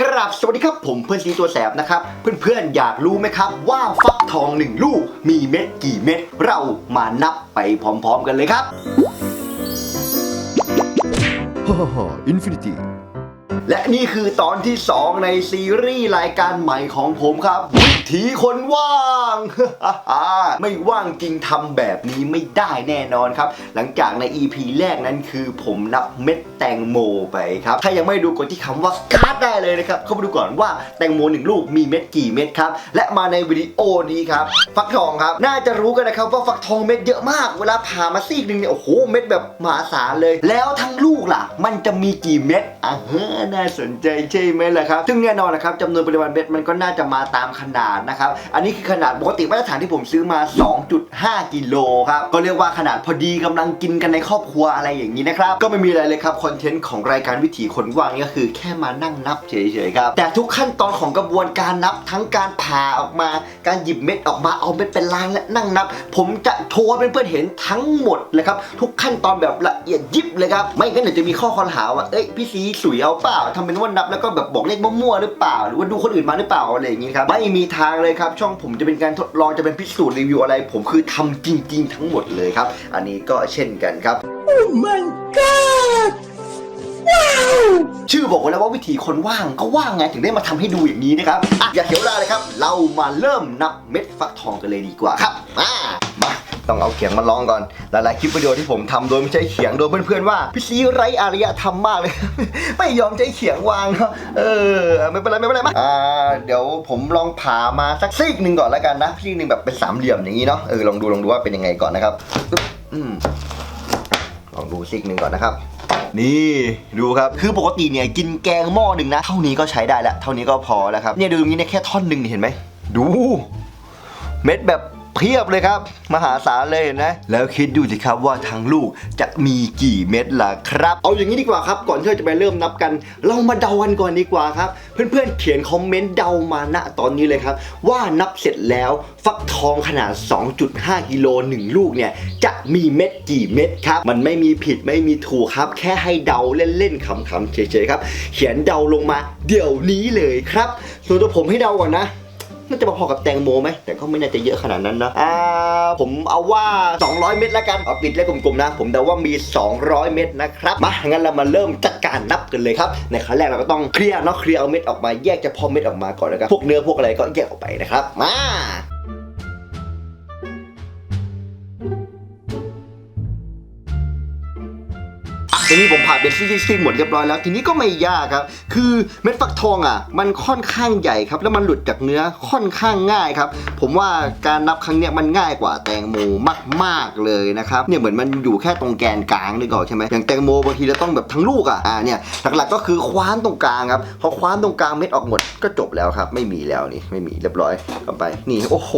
ครับสวัสดีครับผมเพื่อนซีตัวแสบนะครับ เพื่อนๆอยากรู้ไหมครับว่าฟักทองหนึ่งลูกมีเม็ดกี่เม็ด เรามานับไปพร้อมๆกันเลยครับฮ่าฮ่าฮ่าอินฟินิตี้และนี่คือตอนที่ 2 ในซีรีส์รายการใหม่ของผมครับวิ ถีคนว่าง ไม่ว่างจริงทำแบบนี้ไม่ได้แน่นอนครับ หลังจากใน EP แรกนั้นคือผมนับเม็ดแตงโมไปครับ ถ้ายังไม่ดูกดที่คำว่าการ์ดได้เลยนะครับ เข้ามาดูก่อนว่าแตงโมหนึ่งลูกมีเม็ดกี่เม็ดครับ และมาในวิดีโอนี้ครับ ฟักทองครับ น่าจะรู้กันนะครับว่าฟักทองเม็ดเยอะมาก เวลาผ่ามาซีกหนึ่งเนี่ยโอ้โหเม็ดแบบมหาศาลเลย แล้วทั้งลูกล่ะ มันจะมีกี่เม็ดอะเฮ้น่าสนใจใช่ไหมล่ะครับ ซึ่งแน่นอนนะครับจำนวนปริมาณเม็ดมันก็น่าจะมาตามขนาดนะครับ อันนี้คือขนาดปกติมาตรฐานที่ผมซื้อมา 2.5 กิโลครับ ก็เรียกว่าขนาดพอดีกำลังกินกันในครอบครัวอะไรอย่างนี้นะครับ ก็ไม่มีอะไรเลยครับ คอนเทนต์ของรายการวิถีคนว่างนี่ก็คือแค่มานั่งนับเฉยๆครับ แต่ทุกขั้นตอนของกระบวนการนับทั้งการผ่าออกมา การหยิบเม็ดออกมา เอาเม็ดเป็นล้านและนั่งนับ ผมจะโชว์ให้เพื่อนๆเห็นทั้งหมดเลยครับ ทุกขั้นตอนแบบละเอียดยิบเลยครับ ไม่งั้นเดี๋ยวจะมีข้อคอรหาว่า เอ้ยพี่ซีสุยเอาเปล่าทำเป็นว่านับแล้วก็แบบบอกเลขมั่วๆหรือเปล่า หรือว่าดูคนอื่นมาหรือเปล่าอะไรอย่างงี้ครับ ไม่มีทางเลยครับ ช่องผมจะเป็นการทดลองจะเป็นพิสูจน์รีวิวอะไร ผมคือทำจริง ๆ ทั้งหมดเลยครับ อันนี้ก็เช่นกันครับชื่อบอกไว้แล้วว่าวิธีคนว่างก็ว่างไงถึงได้มาทำให้ดูอย่างนี้นะครับอะอย่าเสียเวลาเลยครับ เรามาเริ่มนับเม็ดฟักทองกันเลยดีกว่าครับ มามา ต้องเอาเขียงมาลองก่อน หลายๆคลิปวิดีโอที่ผมทำโดยไม่ใช้เขียงโดยเพื่อนๆว่าพี่ซีไรอารยธรรมากเลย ไม่ยอมใช้เขียงวางเนอะเออไม่เป็นไรไม่เป็นไรมาอ่าเดี๋ยวผมลองผ่ามาสักซีกหนึ่งก่อนแล้วกันนะซีกหนึ่งแบบเป็นสามเหลี่ยมอย่างนี้เนาะเออลองดูลองดูว่าเป็นยังไงก่อนนะครับอืมลองดูซิกหนึ่งก่อนนะครับนี่ดูครับคือปกติเนี่ยกินแกงหม้อหนึ่งนะเท่านี้ก็ใช้ได้แล้วเท่านี้ก็พอแล้วครับเนี่ยดูตรงนี้เนี่ยแค่ท่อนหนึ่งเห็นไหมดู เม็ดแบบ เพียบเลยครับ มหาศาลเลยเห็นไหมแล้วคิดดูสิครับว่าทั้งลูกจะมีกี่เม็ดล่ะครับ เอาอย่างนี้ดีกว่าครับก่อนที่เราจะไปเริ่มนับกัน เรามาเดากันก่อนดีกว่าครับ เพื่อนๆเขียนคอมเมนต์เดามาณตอนนี้เลยครับ ว่านับเสร็จแล้วฟักทองขนาด 2.5 กิโลหนึ่งลูกเนี่ยจะมีเม็ดกี่เม็ดครับ มันไม่มีผิดไม่มีถูกครับ แค่ให้เดาเล่นๆขำๆเฉยๆครับ เขียนเดาลงมาเดี๋ยวนี้เลยครับ ส่วนตัวผมให้เดาก่อนนะ น่าจะพอๆกับแตงโมไหมแต่ก็ไม่น่าจะเยอะขนาดนั้นนะอ่าผมเอาว่า 200 เม็ดแล้วกันเอาปิดเลขกลมๆนะ ผมเดาว่ามี 200 เม็ดนะครับมางั้นเรามาเริ่มจัดการนับกันเลยครับในขั้นแรกเราก็ต้องเคลียร์เนาะเคลียร์เอาเม็ดออกมาแยกเฉพาะเม็ดออกมาก่อนนะครับพวกเนื้อพวกอะไรก็แยกออกไปนะครับมา ทีนี้ผมผ่าเป็นซี่ๆหมดเรียบร้อยแล้วทีนี้ก็ไม่ยากครับ คือเม็ดฟักทองอะ มันค่อนข้างใหญ่ครับแล้วมันหลุดจากเนื้อค่อนข้างง่ายครับ ผมว่าการนับครั้งเนี้ยมันง่ายกว่าแตงโมมากๆเลยนะครับเนี่ยเหมือนมันอยู่แค่ตรงแกนกลางนี่ก่อนใช่ไหมอย่างแตงโมบางทีเราต้องแบบทั้งลูกอะอ่าเนี่ยหลักๆก็คือคว้านตรงกลางครับพอคว้านตรงกลางเม็ดออกหมดก็จบแล้วครับ ไม่มีแล้วนี่ไม่มีเรียบร้อยเข้าไป นี่โอ้โห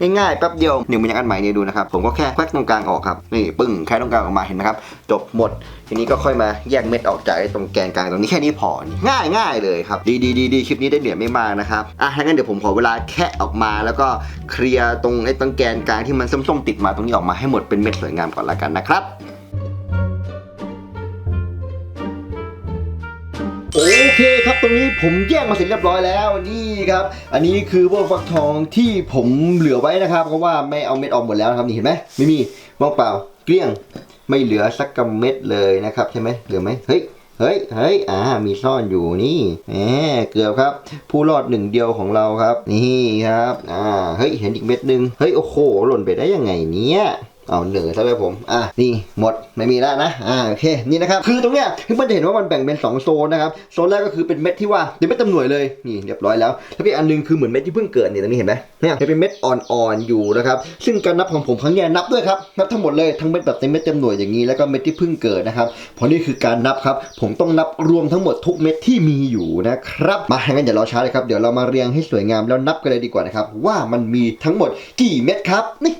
ง่ายๆแป๊บเดียวเนี่ยมันยังอันใหม่เนี่ยดูนะครับผมก็แค่แควกตรงกลางออกครับนี่ปึ้งแค่ตรงกลางออกมาเห็นนะครับจบหมดทีนี้ก็ค่อยมาแยกเม็ดออกจากไอ้ตรงแกนกลางตรงนี้แค่นี้พอง่ายง่ายเลยครับ ดีดีดีดีคลิปนี้ได้เหนื่อยไม่มากนะครับอะถ้างั้นเดี๋ยวผมขอเวลาแคะออกมาแล้วก็เคลียร์ตรงไอ้ตรงแกนกลางที่มันส้มๆติดมาตรงนี้ออกมาให้หมดเป็นเม็ดสวยงามก่อนละกันนะครับโอเคครับตรงนี้ผมแยกมาเสร็จเรียบร้อยแล้วนี่ครับ อันนี้คือพวกฟักทองที่ผมเหลือไว้นะครับ เพราะว่าไม่เอาเม็ดออกหมดแล้วนะครับนี่เห็นไหมไม่มีว่างเปล่าเกลี้ยง ไม่เหลือสักกำเม็ดเลยนะครับใช่ไหมเหลือไหมเฮ้ยเฮ้ยเฮ้ยอ่า มีซ่อนอยู่นี่แหมเกือบครับ ผู้รอดหนึ่งเดียวของเราครับ นี่ครับ อ่า เฮ้ย เห็นอีกเม็ดหนึ่งเฮ้ย โอ้โห หล่นไปได้ยังไงเนี่ย เอาเหนือซะเลยผม อะ นี่หมด ไม่มีแล้วนะ อ่า โอเค นี่นะครับ คือตรงเนี้ยเพื่อนจะเห็นว่ามันแบ่งเป็น 2 โซนนะครับ โซนแรกก็คือเป็นเม็ดที่ว่าเป็นเม็ดจำหน่วยเลย นี่เรียบร้อยแล้ว แล้วอีกอันหนึงคือเหมือนเม็ดที่เพิ่งเกิดนี่ตรงนี้เห็นไหมเนี่ยจะเป็นเม็ดอ่อนๆอยู่นะครับ ซึ่งการนับของผมครั้งนี้นับด้วยครับ นับทั้งหมดเลย ทั้งเม็ดแบบเต็มเม็ดจำหน่วยอย่างนี้ แล้วก็เม็ดที่เพิ่งเกิดนะครับ เพราะนี่คือการนับครับ ผมต้องนับรวมทั้งหมดทุกเม็ดที่มีอยู่นะครับ มางั้นอย่ารอช้าเลยครับ เดี๋ยวเรามาเรียงให้สวยงามแล้วนับกันเลยดีกว่านะครับว่ามันมีทั้งหมดกี่เม็ดครับนี่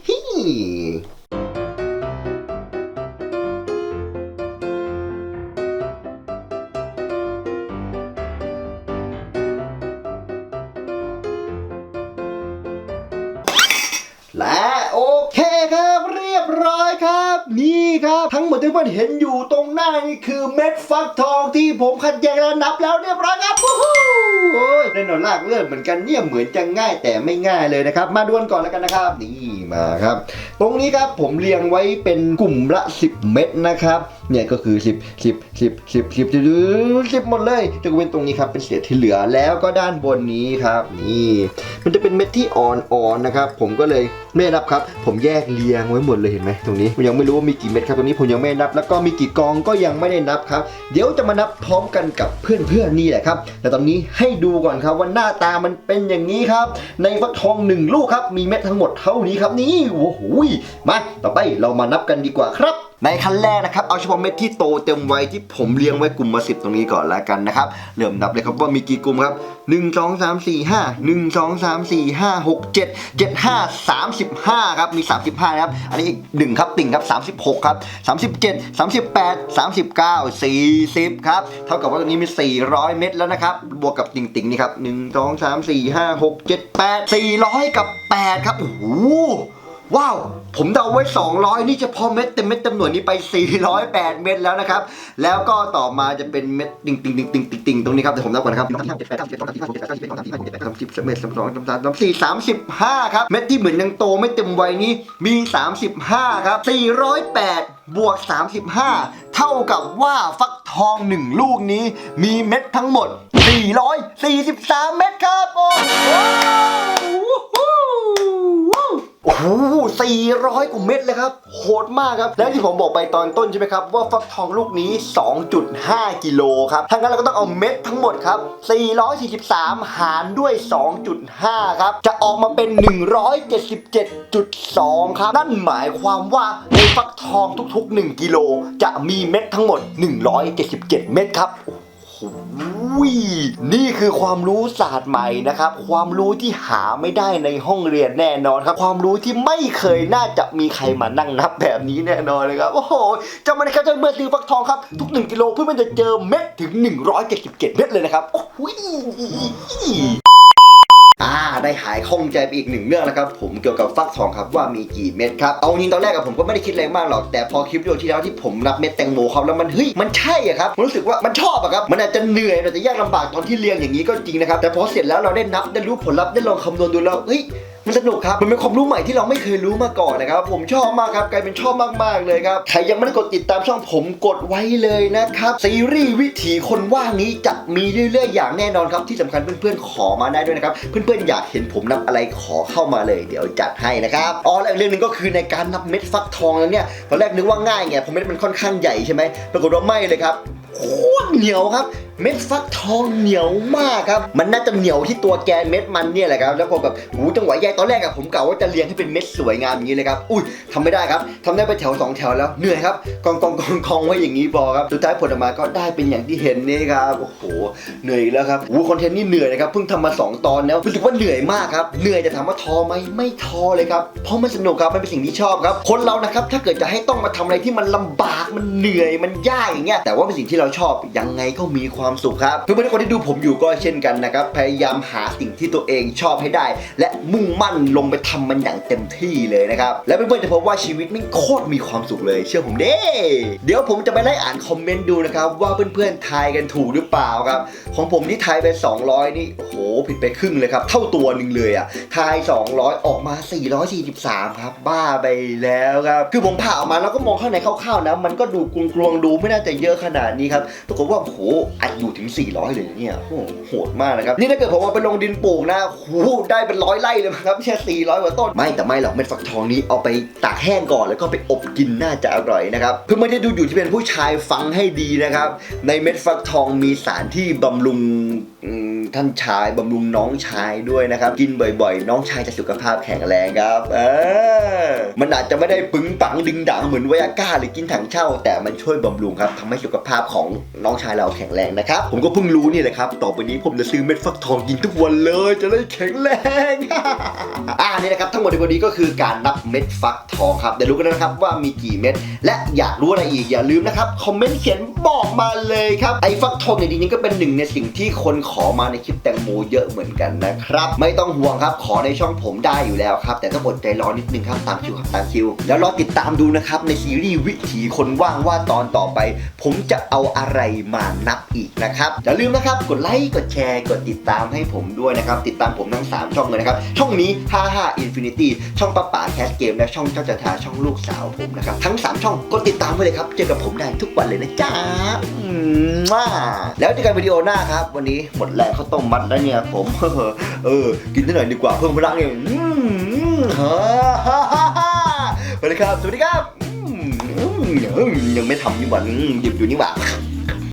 ครับ ทั้งหมดที่เพื่อนเห็นอยู่ตรงหน้านี่คือเม็ดฟักทองที่ผมคัดแยกและนับแล้วเรียบร้อยครับโอ้ยแน่นอนลากเลื่อนเหมือนกันเนี่ยเหมือนจะง่ายแต่ไม่ง่ายเลยนะครับ มาดวลก่อนแล้วกันนะครับนี่มาครับ ตรงนี้ครับผมเรียงไว้เป็นกลุ่มละ 10 เม็ดนะครับ เนี่ยก็คือ10 10 10 10 10 10 10หมดเลยจะเป็นตรงนี้ครับเป็นเศษที่เหลือแล้วก็ด้านบนนี้ครับนี่มันจะเป็นเม็ดที่อ่อนๆนะครับผมก็เลยไม่นับครับ ผมแยกเรียงไว้หมดเลยเห็นไหมตรงนี้ผมยังไม่รู้ว่ามีกี่เม็ดครับตรงนี้ผมยังไม่นับ แล้วก็มีกี่กองก็ยังไม่ได้นับครับ เดี๋ยวจะมานับพร้อมกันกับเพื่อนๆนี่แหละครับ แต่ตอนนี้ให้ดูก่อนครับว่าหน้าตามันเป็นอย่างนี้ครับ ในฟักทองหนึ่งลูกครับมีเม็ดทั้งหมดเท่านี้ครับนี่โอ้โหมาต่อไปเรามานับกันดีกว่าครับ ในขั้นแรกนะครับ เอาเฉพาะเม็ดที่โตเต็มวัยที่ผมเลี้ยงไว้กลุ่มมาสิบตรงนี้ก่อนแล้วกันนะครับ เริ่มนับเลยครับว่ามีกี่กลุ่มครับ 1 2 3 4 5 1 2 3 4 5 6 7 7 5 35 ครับมี 35นะครับ อันนี้อีก1ครับติ่งครับ 36 ครับ 37 38 39 40 ครับ เท่ากับว่าตรงนี้มี 400 เม็ดแล้วนะครับ บวกกับติ่งติ่งนี่ครับ 1 2 3 4 5 6 7 8 400 กับ 8 ครับโอ้โห ว้าว ผมเดาไว้ 200 นี่เฉพาะเม็ดเต็มเม็ดเต็มหน่วยนี้ไป 408 เม็ดแล้วนะครับ แล้วก็ต่อมาจะเป็นเม็ดติ่งติ่งติ่งติ่งติ่งติ่งตรงนี้ครับเดี๋ยวผมนับก่อนนะครับ10 11 12 13 14 15 16 17 18 19 20 21 22 23 24 35ครับ เม็ดที่เหมือนยังโตไม่เต็มวัยนี้มี 35 ครับ 408 บวก 35 เท่ากับว่าฟักทอง1ลูกนี้มีเม็ดทั้งหมด 443 เม็ดครับโอ้ 400กว่าเม็ดเลยครับ โหดมากครับ และที่ผมบอกไปตอนต้นใช่ไหมครับ ว่าฟักทองลูกนี้ 2.5 กิโลครับถ้างั้นเราก็ต้องเอาเม็ดทั้งหมดครับ 443 หารด้วย 2.5 ครับ จะออกมาเป็น 177.2 ครับ นั่นหมายความว่าในฟักทองทุกๆ 1 กิโล จะมีเม็ดทั้งหมด 177 เม็ดครับ นี่คือความรู้ศาสตร์ใหม่นะครับ ความรู้ที่หาไม่ได้ในห้องเรียนแน่นอนครับ ความรู้ที่ไม่เคยน่าจะมีใครมานั่งนับแบบนี้แน่นอนเลยครับ โอ้โหจำไว้นะครับจะเมื่อซื้อฟักทองครับ ทุก 1 กิโลเพื่อมันจะเจอเม็ดถึง 177 เม็ดเลยนะครับ โอ้โห อ่าได้หายข้องใจไปอีกหนึ่งเรื่องนะครับผมเกี่ยวกับฟักทองครับว่ามีกี่เม็ดครับเอาจริงตอนแรกกับผมก็ไม่ได้คิดอะไรมากหรอกแต่พอคลิปวิดีโอที่แล้วที่ผมนับเม็ดแตงโมครับแล้วมันเฮ้ยมันใช่อะครับรู้สึกว่ามันชอบอะครับมันอาจจะเหนื่อยอาจจะยากลำบากตอนที่เรียงอย่างนี้ก็จริงนะครับแต่พอเสร็จแล้วเราได้นับได้รู้ผลลัพธ์ได้ลองคำนวณดูแล้วเฮ้ย มันสนุกครับ มันเป็นความรู้ใหม่ที่เราไม่เคยรู้มาก่อนนะครับ ผมชอบมากครับกลายเป็นชอบมากๆเลยครับ ใครยังไม่ได้กดติดตามช่องผมกดไว้เลยนะครับ ซีรีส์วิถีคนว่างนี้จะมีเรื่อยๆ อย่างแน่นอนครับ ที่สำคัญเพื่อนๆขอมาได้ด้วยนะครับ เพื่อนๆอยากเห็นผมนับอะไรขอเข้ามาเลย เดี๋ยวจัดให้นะครับ อ๋อและอีกเรื่องหนึงก็คือในการนับเม็ดฟักทองแล้วเนี่ย ตอนแรกนึกว่าง่ายไง เพราะเม็ดมันค่อนข้างใหญ่ใช่ไหมปรากฏว่าไม่เลยครับ โคตรเหนียวครับ เม็ดฟักทองเหนียวมากครับ มันน่าจะเหนียวที่ตัวแกนเม็ดมันเนี่ยแหละครับ แล้วพอแบบหูจังหวะใหญ่ตอนแรกอะผมกะว่าจะเรียงให้เป็นเม็ดสวยงามอย่างนี้เลยครับ อุ้ยทำไม่ได้ครับทำได้ไปแถวสองแถวแล้ว เหนื่อยครับ กองกองกองกองไว้อย่างนี้พอครับ สุดท้ายผลออกมาก็ได้เป็นอย่างที่เห็นนี่ครับ โอ้โห เหนื่อยแล้วครับอู้คอนเทนต์นี่เหนื่อยนะครับ เพิ่งทำมาสองตอนแล้ว รู้สึกว่าเหนื่อยมากครับ เหนื่อยจะถามว่าท้อไหมไม่ท้อเลยครับ เพราะมันสนุกครับ มันเป็นสิ่งที่ชอบครับ คนเรานะครับ ถ้าเกิดจะให้ต้องมาทำอะไรที่มันลำบาก มันเหนื่อย มันยากอย่างเงี้ย แต่ว่าเป็นสิ่งที่เราชอบ ยังไงก็มีความสุขครับเพื่อนๆทุกคนที่ดูผมอยู่ก็เช่นกันนะครับพยายามหาสิ่งที่ตัวเองชอบให้ได้ และมุ่งมั่นลงไปทำมันอย่างเต็มที่เลยนะครับและเพื่อนๆจะพบว่าชีวิตไม่โคตรมีความสุขเลย เชื่อผมเด้เดี๋ยวผมจะไปไล่อ่านคอมเมนต์ดูนะครับว่าเพื่อนๆทายกันถูกหรือเปล่าครับของผมที่ทายไป 200 นี่โอ้โหผิดไปครึ่งเลยครับเท่าตัวหนึ่งเลยอะทาย 200 ออกมา 443 ครับ บ้าไปแล้วครับ คือผมผ่าออกมาแล้วก็มองข้างในคร่าวๆนะ มันก็ดูกลวงๆดูไม่น่าจะเยอะขนาดนี้ครับปรากฏว่าโอ้โหอัดอยู่ถึง 400 เลยเนี่ยโอ้โหดมากนะครับ นี่ถ้าเกิดผมเอาไปลงดินปลูกนะหูได้เป็นร้อยไร่เลยครับแค่400 กว่าต้น ไม่แต่ไม่หรอกเม็ดฟักทองนี้เอาไปตากแห้งก่อนแล้วก็ไปอบกินน่าจะอร่อยนะครับเพื่อไม่ได้ดูอยู่ที่เป็นผู้ชายฟังให้ดีนะครับ ในเม็ดฟักทองมีสารที่บำรุง ท่านชายบำรุงน้องชายด้วยนะครับ กินบ่อยๆ น้องชายจะสุขภาพแข็งแรงครับเออมันอาจจะไม่ได้ปึงปังดึงดังเหมือนไวอาก้าหรือกินถังเช่า แต่มันช่วยบำรุงครับทำให้สุขภาพของน้องชายเราแข็งแรงนะครับ ผมก็เพิ่งรู้นี่แหละครับต่อไปนี้ผมจะซื้อเม็ดฟักทองกินทุกวันเลยจะได้แข็งแรงอ่านี่นะครับทั้งหมดในวันนี้ก็คือการนับเม็ดฟักทองครับเดี๋ยวรู้กันนะครับว่ามีกี่เม็ดและอยากรู้อะไรอีกอย่าลืมนะครับคอมเมนต์เขียนบอกมาเลยครับไอ้ฟักทองเนี่ยจริงๆก็เป็นหนึ่งในสิ่งที่คนขอมาในคลิปแตงโมเยอะเหมือนกันนะครับ ไม่ต้องห่วงครับขอในช่องผมได้อยู่แล้วครับ แต่ต้องอดใจรอนิดนึงครับตามคิวครับตามคิว แล้วรอติดตามดูนะครับในซีรีส์วิถีคนว่างว่าตอนต่อไป ผมจะเอาอะไรมานับอีกนะครับอย่าลืมนะครับกดไลค์กดแชร์กดติดตามให้ผมด้วยนะครับติดตามผมทั้ง 3 ช่องเลยนะครับช่องนี้ 55 Infinity ช่องป้าป๋าแคสเกมและช่องเจ้าจันทาช่องลูกสาวผมนะครับทั้ง 3 ช่องกดติดตามไว้เลยครับเจอกับผมได้ทุกวันเลยนะจ๊ะมาแล้วเจอกันวิดีโอหน้าครับ วันนี้หมดแรงข้าต้มมัดได้เนี่ยผม เออ กินนิดหน่อยดีกว่าเพิ่มพลังเนี่ยอืมฮ่าฮ่าฮ่าฮ่าสวัสดีครับ สวัสดีครับยังไม่ทำนี่หว่าหยิบอยู่นี่หว่า